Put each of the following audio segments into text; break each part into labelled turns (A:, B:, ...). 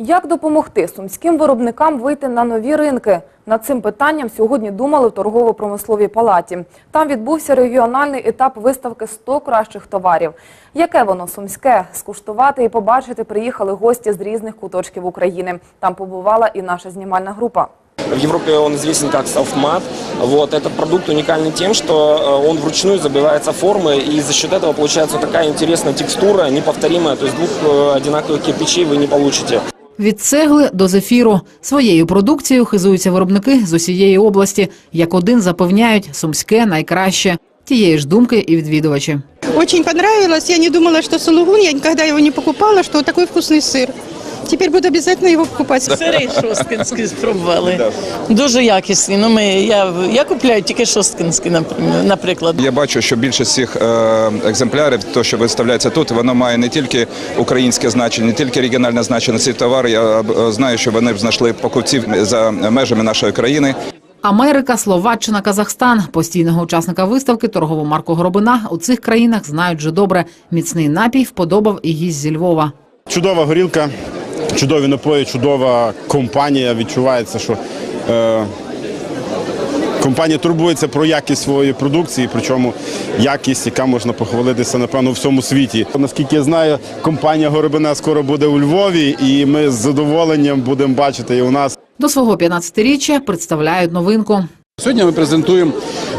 A: Як допомогти сумським виробникам вийти на нові ринки? Над цим питанням сьогодні думали в торгово-промисловій палаті. Там відбувся регіональний етап виставки «100 кращих товарів. Яке воно сумське? Скуштувати і побачити приїхали гості з різних куточків України. Там побувала і наша знімальна група.
B: В Европе он известен как Selfmat. Вот, этот продукт уникальный тем, что э, он вручную забивается формы, и за счет этого получается такая интересная текстура, неповторимая. То есть двух э, одинаковых кирпичей вы не получите.
C: Від цегли до зефіру своєю продукцією хизуються виробники з усієї області. Як один запевняють, сумське найкраще. Тієї ж думки і відвідувачі.
D: Очень понравилось. Я не думала, что сулугун, я никогда его не покупала, что такой вкусный сыр. Теперь буду обязательно его покупать.
E: Сири шосткинські спробували. Дуже якісні. Ну, ми, я, я купляю тільки шосткинські, напр- наприклад.
F: Я бачу, що більшість цих е, екземплярів, то що виставляється тут, воно має не тільки українське значення, не тільки регіональне значення. Ці товари я е, знаю, що вони б знайшли покупців за межами нашої країни.
C: Америка, Словаччина, Казахстан. Постійного учасника виставки торгову марку Горобина у цих країнах знають вже добре. Міцний напій вподобав і гість зі Львова.
G: Чудова горілка, чудові напої, чудова компанія. Відчувається, що е, компанія турбується про якість своєї продукції, причому якість, яка можна похвалитися, напевно, у всьому світі. Наскільки я знаю, компанія Горобина скоро буде у Львові, і ми з задоволенням будемо бачити і у нас.
C: До свого 15-річчя представляють новинку.
H: Сегодня мы презентуем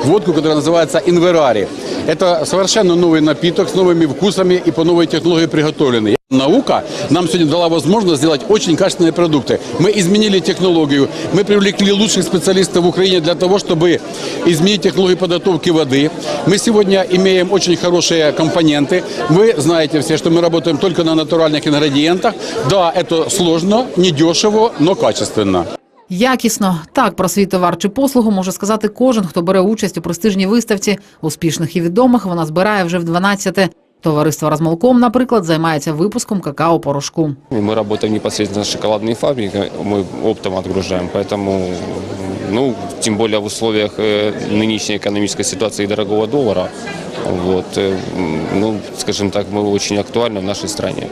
H: водку, которая называется Инверари. Это совершенно новый напиток с новыми вкусами и по новой технологии приготовленный. Наука нам сегодня дала возможность сделать очень качественные продукты. Мы изменили технологию, мы привлекли лучших специалистов в Украине для того, чтобы изменить технологию подготовки воды. Мы сегодня имеем очень хорошие компоненты. Вы знаете все, что мы работаем только на натуральных ингредиентах. Да, это сложно, недешево, но качественно.
C: Якісно так про свій товар чи послугу може сказати кожен, хто бере участь у престижній виставці. Успішних і відомих вона збирає вже в 12-те. Товариство Размолком, наприклад, займається випуском какао-порошку.
B: И Мы работаем непосредственно с шоколадной фабрикой, мы оптом отгружаем, поэтому, ну, тем более в условиях э, нынешней экономической ситуации и дорогого доллара, вот, э, ну, скажем так, мы очень актуальны в нашей стране.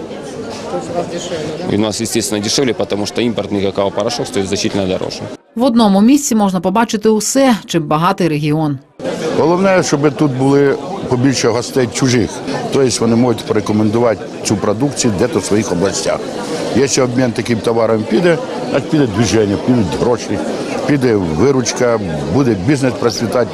B: И у нас, естественно, дешевле, потому что импортный какао-порошок стоит значительно дороже.
C: В одному місці можна побачити усе, чим багатий регіон.
I: Головне, щоб тут були побільше гостей чужих. Тобто вони можуть порекомендувати цю продукцію десь у своїх областях. Якщо обмін таким товаром піде, а піде движення, підуть гроші, піде виручка, буде бізнес процвітати,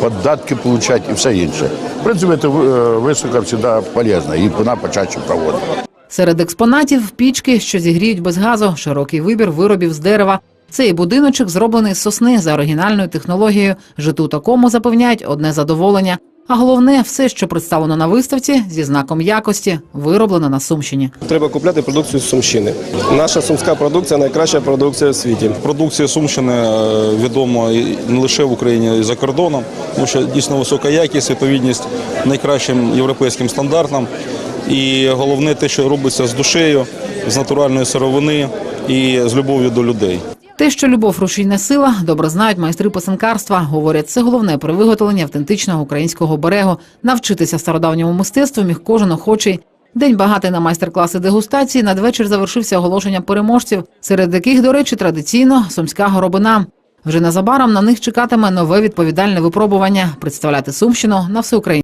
I: податки отримати і все інше. В принципі, це е, висока завжди полезна і вона почаще проводить.
C: Серед експонатів пічки, що зігріють без газу, широкий вибір виробів з дерева. Цей будиночок зроблений з сосни за оригінальною технологією. Житу такому запевняють одне задоволення. А головне, все, що представлено на виставці, зі знаком якості, вироблено на Сумщині.
B: Треба купляти продукцію з Сумщини. Наша сумська продукція найкраща продукція в світі.
J: Продукція Сумщини е, відома і не лише в Україні, а й за кордоном, тому що дійсно висока якість, відповідність найкращим європейським стандартам. І головне те, що робиться з душею, з натуральної сировини і з любов'ю до людей.
C: Те, що любов рушійна сила, добре знають майстри писанкарства. Говорять, це головне при виготовленні автентичного українського берегу. Навчитися стародавньому мистецтву міг кожен охочий. День багатий на майстер-класи дегустації. Надвечір завершився оголошенням переможців, серед яких, до речі, традиційно сумська горобина. Вже незабаром на них чекатиме нове відповідальне випробування представляти Сумщину на всеукраїнському.